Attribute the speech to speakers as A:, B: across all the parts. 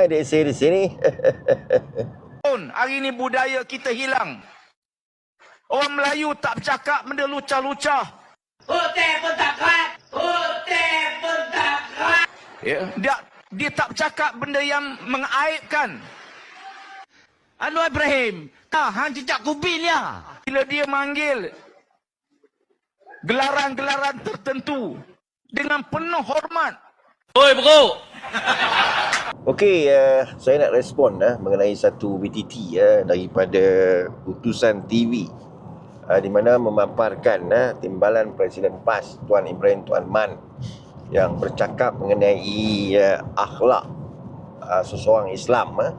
A: Adik saya di sini.
B: Pun hari ni budaya kita hilang. Orang Melayu tak bercakap benda lucah-lucah.
C: Hotel pun tak kuat. Hotel pun tak kuat.
B: Ya, dia dia tak bercakap benda yang mengaibkan.
D: Anwar Ibrahim. Ah, hang jejak kubin ya.
B: Bila dia manggil gelaran-gelaran tertentu dengan penuh hormat.
D: Oi, bro.
A: Okey, uh, saya nak respon uh, mengenai satu BTT uh, daripada utusan TV uh, di mana memaparkan uh, timbalan Presiden PAS Tuan Ibrahim Tuan Man yang bercakap mengenai uh, akhlak uh, seseorang Islam uh,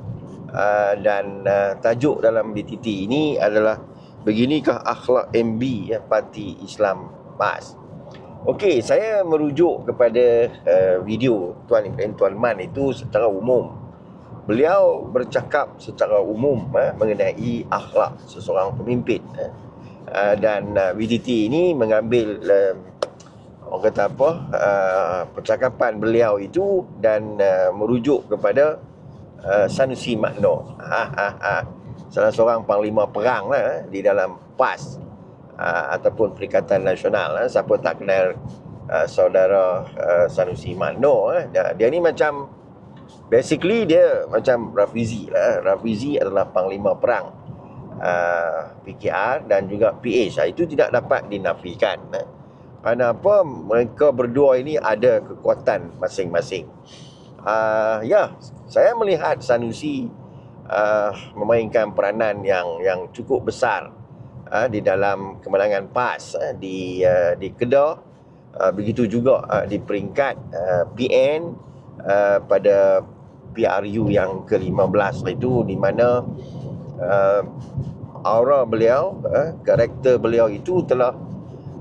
A: uh, dan uh, tajuk dalam BTT ini adalah beginikah akhlak MB ya, Parti Islam PAS. Okey, saya merujuk kepada uh, video Tuan Ibrahim Tuan Man itu secara umum. Beliau bercakap secara umum uh, mengenai akhlak seseorang pemimpin. Uh, dan uh, VTT ini mengambil uh, orang kata apa uh, percakapan beliau itu dan uh, merujuk kepada uh, Sanusi Makno. Ha, ha, ha. Salah seorang panglima perang lah, di dalam PAS uh, ataupun Perikatan Nasional uh, siapa tak kenal uh, saudara uh, Sanusi Makno uh, dia, dia ni macam basically dia macam Rafizi lah. Rafizi adalah panglima perang uh, PKR dan juga PH uh, itu tidak dapat dinafikan uh. Kenapa mereka berdua ini ada kekuatan masing-masing. Uh, ya saya melihat Sanusi uh, memainkan peranan yang yang cukup besar uh, di dalam kemenangan PAS uh, di uh, di Kedah. Uh, begitu juga uh, di peringkat uh, PN uh, pada PRU yang ke-15 itu di mana uh, aura beliau uh, karakter beliau itu telah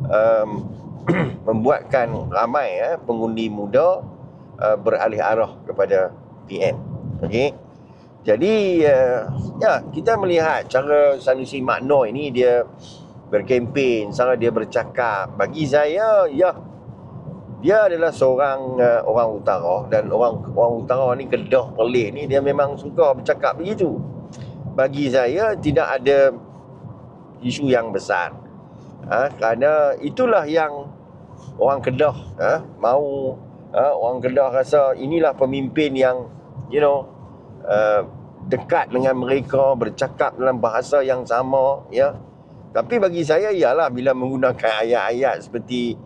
A: um, membuatkan ramai uh, pengundi muda uh, beralih arah kepada PN okey jadi uh, ya kita melihat cara Sanusi Makno ini dia berkempen, cara dia bercakap. Bagi saya ya dia adalah seorang uh, orang utara dan orang orang utara ni Kedah Perlis ni dia memang suka bercakap begitu. Bagi saya tidak ada isu yang besar. Ha, kerana itulah yang orang Kedah ha, mau ha, orang Kedah rasa inilah pemimpin yang you know uh, dekat dengan mereka bercakap dalam bahasa yang sama ya. Tapi bagi saya ialah bila menggunakan ayat-ayat seperti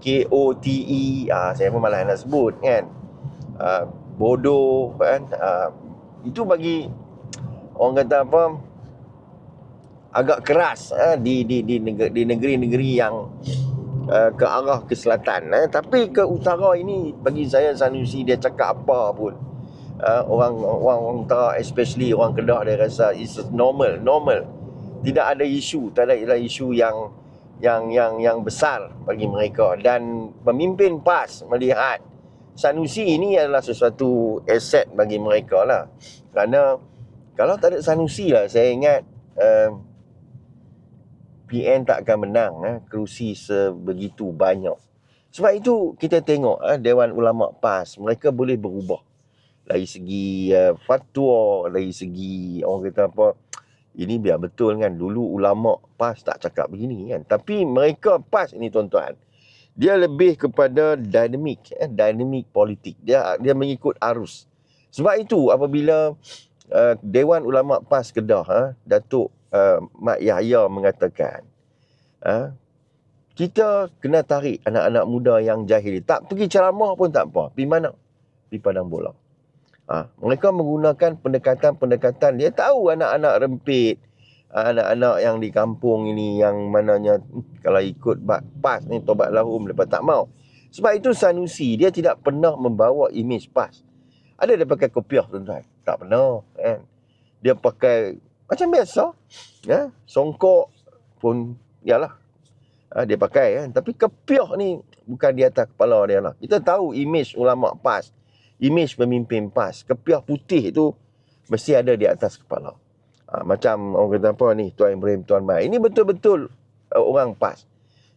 A: KOTE ah saya pun malas nak sebut kan. Uh, bodoh kan. Uh, itu bagi orang kata apa agak keras uh, di di di negeri, di negeri-negeri yang uh, ke arah ke selatan eh. tapi ke utara ini bagi saya Sanusi dia cakap apa pun uh, orang orang orang utara especially orang Kedah dia rasa it's normal normal. Tidak ada isu tak ada isu yang yang yang yang besar bagi mereka. Dan pemimpin PAS melihat Sanusi ini adalah sesuatu aset bagi mereka lah. Kerana kalau tak ada Sanusi lah saya ingat uh, PN tak akan menang eh, kerusi sebegitu banyak. Sebab itu kita tengok eh, Dewan Ulama PAS mereka boleh berubah dari segi uh, fatwa dari segi orang kata apa ini biar betul kan? Dulu ulama PAS tak cakap begini kan? Tapi mereka PAS ini tuan-tuan. Dia lebih kepada dinamik eh, dinamik politik. Dia dia mengikut arus. Sebab itu apabila uh, Dewan Ulama PAS Kedah ha, Datuk uh, Mak Yahya mengatakan ha, kita kena tarik anak-anak muda yang jahil. Tak pergi ceramah pun tak apa. Pergi mana? Di padang bola Ha, mereka menggunakan pendekatan-pendekatan dia tahu anak-anak rempit, anak-anak yang di kampung ini yang mananya hmm, kalau ikut PAS ni tobat lahum lepas tak mau. Sebab itu Sanusi dia tidak pernah membawa imej PAS. Ada dia pakai kopiah tuan-tuan? Tak pernah kan. Dia pakai macam biasa. Ya, songkok pun yalah. Ha, dia pakai kan. Tapi kepiah ni bukan di atas kepala dia lah. Kita tahu imej ulama PAS imej pemimpin PAS. Kepiah putih tu mesti ada di atas kepala. Ha, macam orang kata apa ni, Tuan Ibrahim, Tuan Mai. Ini betul-betul uh, orang PAS.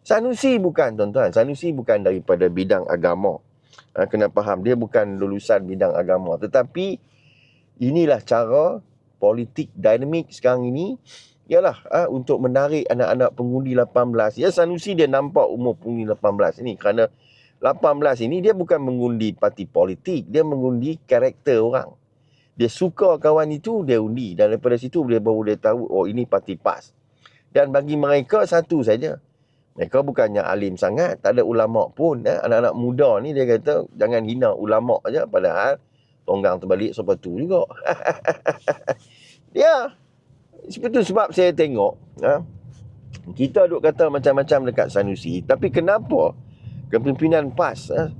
A: Sanusi bukan tuan-tuan. Sanusi bukan daripada bidang agama. Ha, kena faham, dia bukan lulusan bidang agama. Tetapi inilah cara politik dinamik sekarang ini ialah ha, untuk menarik anak-anak pengundi 18. Ya Sanusi dia nampak umur pengundi 18 ini kerana 18 ini dia bukan mengundi parti politik, dia mengundi karakter orang. Dia suka kawan itu, dia undi. Dan daripada situ dia baru dia tahu, oh ini parti PAS. Dan bagi mereka satu saja. Mereka bukannya alim sangat, tak ada ulama pun. Eh. Anak-anak muda ni dia kata, jangan hina ulama aja Padahal tonggang terbalik sepatu juga. dia itu sebab saya tengok ha, kita duk kata macam-macam dekat Sanusi tapi kenapa kepimpinan PAS ha,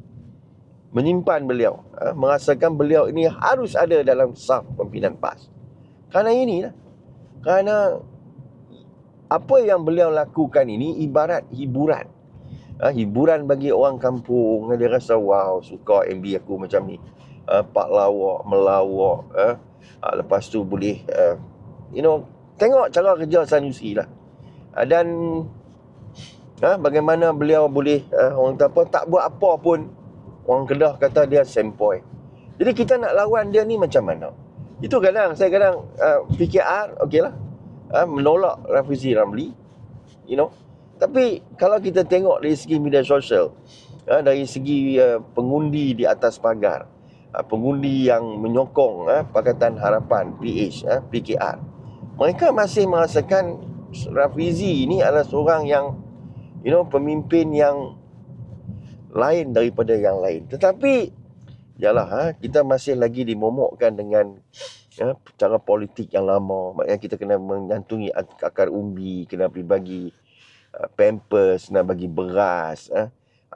A: menyimpan beliau ha, merasakan beliau ini harus ada dalam saf pimpinan PAS. Kerana ini lah kerana apa yang beliau lakukan ini ibarat hiburan. Ha, hiburan bagi orang kampung dia rasa wow suka MB aku macam ni. Ha, pak lawak melawak ha, lepas tu boleh uh, you know tengok cara kerja Sanusi lah. Dan uh, bagaimana beliau boleh uh, orang kata apa tak buat apa pun orang Kedah kata dia sempoi. Jadi kita nak lawan dia ni macam mana? Itu kadang saya kadang uh, PKR okey lah uh, menolak Rafizi Ramli you know. Tapi kalau kita tengok dari segi media sosial uh, dari segi uh, pengundi di atas pagar uh, pengundi yang menyokong uh, Pakatan Harapan PH uh, PKR mereka masih merasakan Rafizi ini adalah seorang yang you know pemimpin yang lain daripada yang lain. Tetapi yalah ha, kita masih lagi dimomokkan dengan ya, cara politik yang lama. Maknanya kita kena menyantungi akar umbi kena pergi bagi uh, pampers nak bagi beras ha.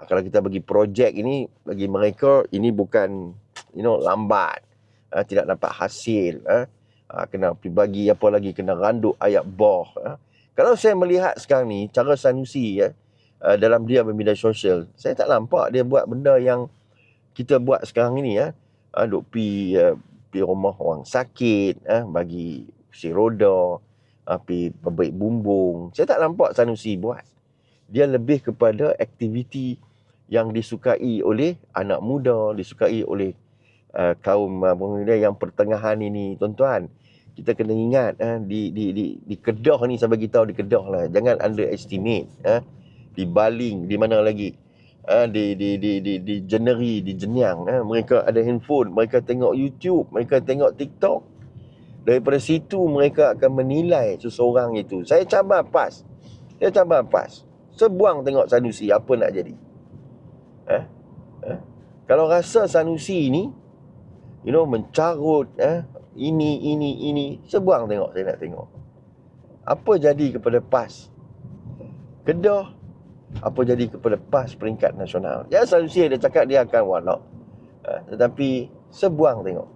A: kalau kita bagi projek ini bagi mereka ini bukan you know lambat. Ha, tidak dapat hasil ha. Ha, kena pergi bagi apa lagi? Kena randuk ayat boh ha. Kalau saya melihat sekarang ni cara Sanusi ya ha, dalam dia bermedia sosial saya tak nampak dia buat benda yang kita buat sekarang ini ya. Ha, duk pi uh, pi rumah orang sakit ha, bagi si roda ha, pi bumbung. Saya tak nampak Sanusi buat. Dia lebih kepada aktiviti yang disukai oleh anak muda disukai oleh uh, kaum uh, yang pertengahan ini tuan-tuan kita kena ingat uh, di di di di Kedah ni bagi tahu di Kedah lah jangan underestimate uh, di Baling di mana lagi uh, di di di di di Jeneri di Jenyang uh, mereka ada handphone mereka tengok YouTube mereka tengok TikTok daripada situ mereka akan menilai seseorang itu saya cabar pas saya cabar pas sebuang tengok Sanusi apa nak jadi eh? Eh? kalau rasa Sanusi ni you know mencarut eh ini ini ini. Sebuang tengok saya nak tengok. Apa jadi kepada PAS? Kedah. Apa jadi kepada PAS peringkat nasional? Ya solusi dia cakap dia akan walak ha, tetapi sebuang tengok.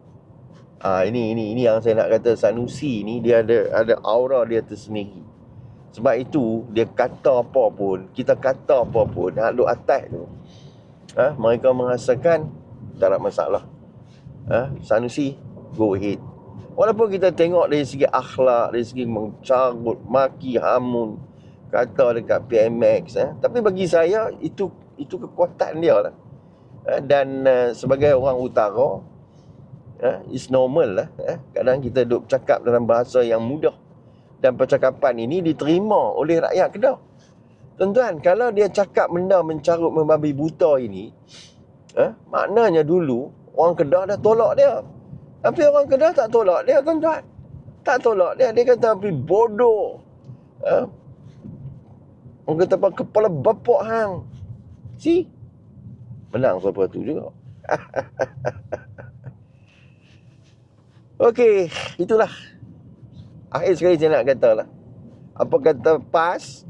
A: Ha, ini ini ini yang saya nak kata Sanusi ni dia ada ada aura dia tersendiri. Sebab itu dia kata apa pun kita kata apa pun hak duk atas tu. Ha, mereka merasakan tak ada masalah. Ha, Sanusi go ahead walaupun kita tengok dari segi akhlak dari segi mencarut maki hamun kata dekat PMX eh, tapi bagi saya itu itu kekuatan dia lah. Eh, dan uh, sebagai orang utara eh, is normal lah eh. kadang kita duk cakap dalam bahasa yang mudah. Dan percakapan ini diterima oleh rakyat Kedah. Tuan-tuan kalau dia cakap benda mencarut membabi buta ini eh, maknanya dulu orang Kedah dah tolak dia tapi orang Kedah tak tolak dia tuan-tuan. Tak tolak dia. Dia kata tapi bodoh. Ha? Orang kata apa kepala bapak hang. Si. Menang siapa tu juga. Okey, itulah. Akhir sekali saya nak kata lah. Apa kata pas.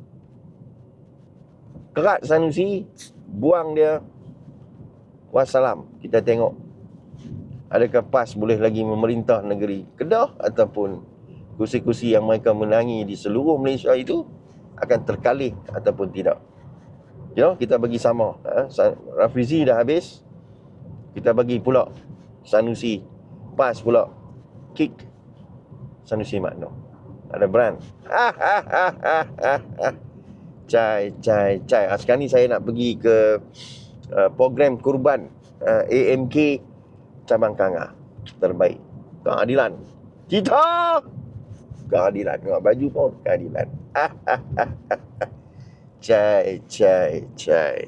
A: Kerat Sanusi. Buang dia. Wassalam. Kita tengok adakah PAS boleh lagi memerintah negeri Kedah ataupun kursi-kursi yang mereka menangi di seluruh Malaysia itu akan terkalih ataupun tidak. You know, kita bagi sama. Ha? Rafizi dah habis. Kita bagi pula Sanusi. PAS pula. Kick. Sanusi Makno. Ada brand. cai, cai, cai. Sekarang ni saya nak pergi ke uh, program kurban uh, AMK cabang Kanga terbaik. keadilan. Kita keadilan. Tengok baju pun keadilan. Cai, cai, cai.